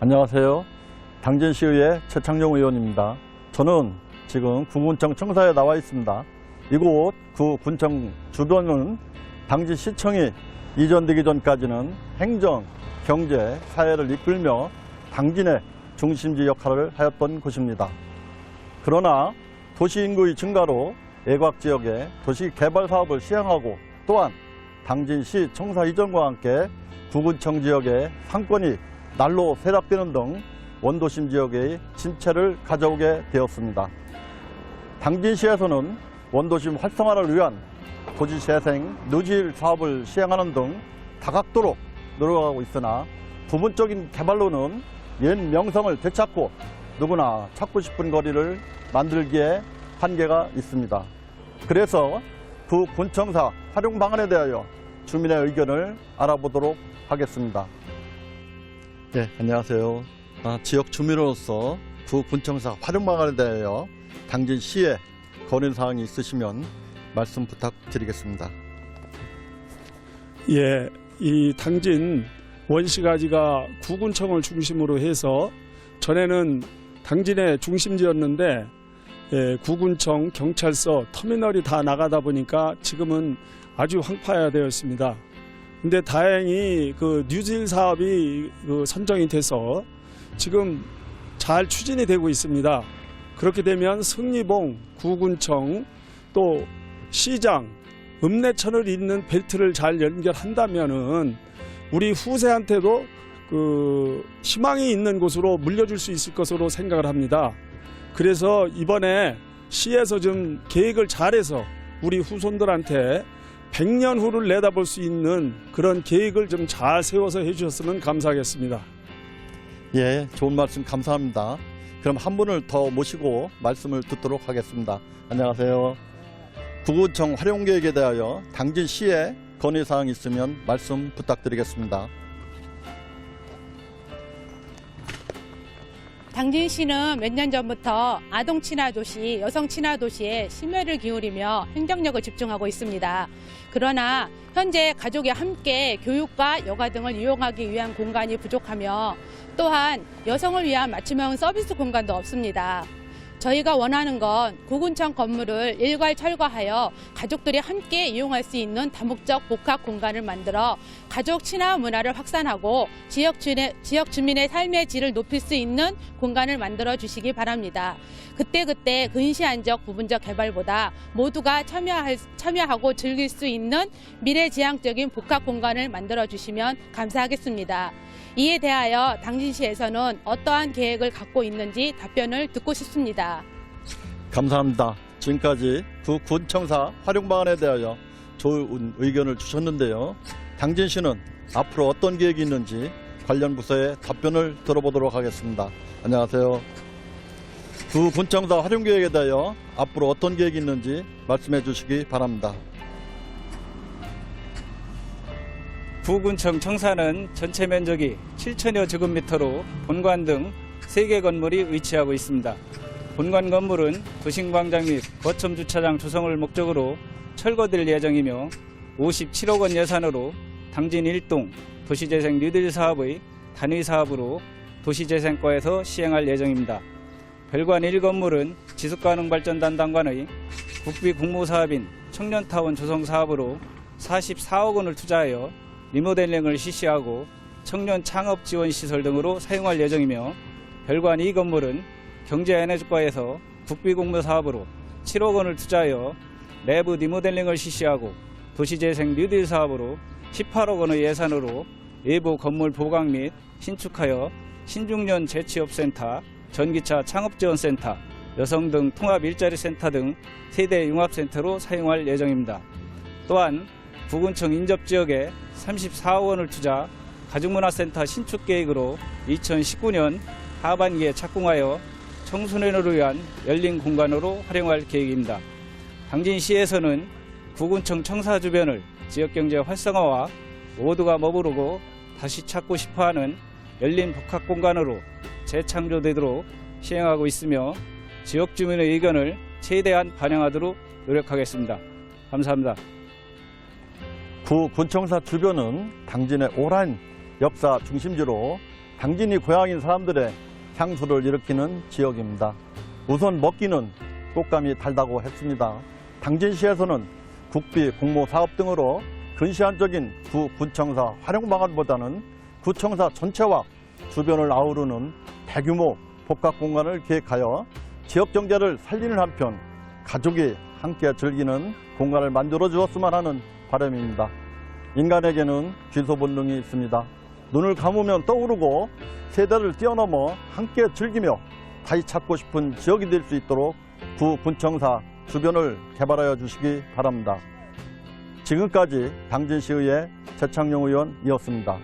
안녕하세요. 당진시의회 최창용 의원입니다. 저는 지금 구군청 청사에 나와 있습니다. 이곳 구 군청 주변은 당진시청이 이전되기 전까지는 행정, 경제, 사회를 이끌며 당진의 중심지 역할을 하였던 곳입니다. 그러나 도시 인구의 증가로 애곽 지역에 도시 개발 사업을 시행하고 또한 당진시 청사 이전과 함께 구군청 지역의 상권이 날로 쇠락되는 등 원도심 지역의 침체를 가져오게 되었습니다. 당진시에서는 원도심 활성화를 위한 도시재생, 누질 사업을 시행하는 등 다각도로 노력하고 있으나 부분적인 개발로는 옛 명성을 되찾고 누구나 찾고 싶은 거리를 만들기에 한계가 있습니다. 그래서 구 군청사 활용 방안에 대하여 주민의 의견을 알아보도록 하겠습니다. 네, 안녕하세요. 아, 지역 주민으로서 구 군청사 활용 방안에 대하여 당진 시에 건의 사항이 있으시면 말씀 부탁드리겠습니다. 예, 이 당진 원시가지가 구군청을 중심으로 해서 전에는 당진의 중심지였는데 예, 구군청, 경찰서, 터미널이 다 나가다 보니까 지금은 아주 황폐화되었습니다. 근데 다행히 그 뉴질 사업이 그 선정이 돼서 지금 잘 추진이 되고 있습니다. 그렇게 되면 승리봉, 구군청, 또 시장, 읍내천을 잇는 벨트를 잘 연결한다면은 우리 후세한테도 그 희망이 있는 곳으로 물려줄 수 있을 것으로 생각을 합니다. 그래서 이번에 시에서 좀 계획을 잘해서 우리 후손들한테 100년 후를 내다볼 수 있는 그런 계획을 좀 잘 세워서 해주셨으면 감사하겠습니다. 예, 좋은 말씀 감사합니다. 그럼 한 분을 더 모시고 말씀을 듣도록 하겠습니다. 안녕하세요. 구구청 활용 계획에 대하여 당진 시에 건의 사항 있으면 말씀 부탁드리겠습니다. 당진시는 몇 년 전부터 아동 친화 도시, 여성 친화 도시에 심혈을 기울이며 행정력을 집중하고 있습니다. 그러나 현재 가족이 함께 교육과 여가 등을 이용하기 위한 공간이 부족하며 또한 여성을 위한 맞춤형 서비스 공간도 없습니다. 저희가 원하는 건 구군청 건물을 일괄 철거하여 가족들이 함께 이용할 수 있는 다목적 복합 공간을 만들어 가족 친화 문화를 확산하고 지역 주민의, 지역 주민의 삶의 질을 높일 수 있는 공간을 만들어 주시기 바랍니다. 그때그때 근시안적 부분적 개발보다 모두가 참여할, 참여하고 즐길 수 있는 미래지향적인 복합 공간을 만들어 주시면 감사하겠습니다. 이에 대하여 당진시에서는 어떠한 계획을 갖고 있는지 답변을 듣고 싶습니다. 감사합니다. 지금까지 구군청사 활용 방안에 대하여 좋은 의견을 주셨는데요. 당진시는 앞으로 어떤 계획이 있는지 관련 부서의 답변을 들어보도록 하겠습니다. 안녕하세요. 구군청사 활용 계획에 대하여 앞으로 어떤 계획이 있는지 말씀해 주시기 바랍니다. 구군청 청사는 전체 면적이 7천여 제곱미터로 본관 등 3개 건물이 위치하고 있습니다. 본관 건물은 도심광장 및 거점 주차장 조성을 목적으로 철거될 예정이며 57억 원 예산으로 당진 1동 도시재생 뉴딜 사업의 단위 사업으로 도시재생과에서 시행할 예정입니다. 별관 1건물은 지속가능발전 담당관의 국비 공모사업인 청년타운 조성 사업으로 44억 원을 투자하여 리모델링을 실시하고 청년 창업 지원 시설 등으로 사용할 예정이며 별관 2건물은 경제에너지과에서 국비 공모 사업으로 7억 원을 투자하여 내부 리모델링을 실시하고 도시재생 뉴딜 사업으로 18억 원의 예산으로 외부 건물 보강 및 신축하여 신중년 재취업센터, 전기차 창업지원센터, 여성 등 통합 일자리 센터 등 세대 융합센터로 사용할 예정입니다. 또한 부군청 인접 지역에 34억 원을 투자 가족문화센터 신축 계획으로 2019년 하반기에 착공하여 청소년을 위한 열린 공간으로 활용할 계획입니다. 당진시에서는 구군청 청사 주변을 지역경제 활성화와 모두가 머무르고 다시 찾고 싶어하는 열린 복합 공간으로 재창조되도록 시행하고 있으며 지역 주민의 의견을 최대한 반영하도록 노력하겠습니다. 감사합니다. 구 군청사 주변은 당진의 오랜 역사 중심지로 당진이 고향인 사람들의 향수를 일으키는 지역입니다. 우선 먹기는 꽃감이 달다고 했습니다. 당진시에서는 국비, 공모 사업 등으로 근시안적인 구 군청사 활용 방안보다는 구청사 전체와 주변을 아우르는 대규모 복합 공간을 계획하여 지역 경제를 살리는 한편 가족이 함께 즐기는 공간을 만들어 주었으면 하는 바람입니다. 인간에게는 귀소 본능이 있습니다. 눈을 감으면 떠오르고 세대를 뛰어넘어 함께 즐기며 다시 찾고 싶은 지역이 될 수 있도록 구 군청사 주변을 개발하여 주시기 바랍니다. 지금까지 당진시의회 재창용 의원이었습니다.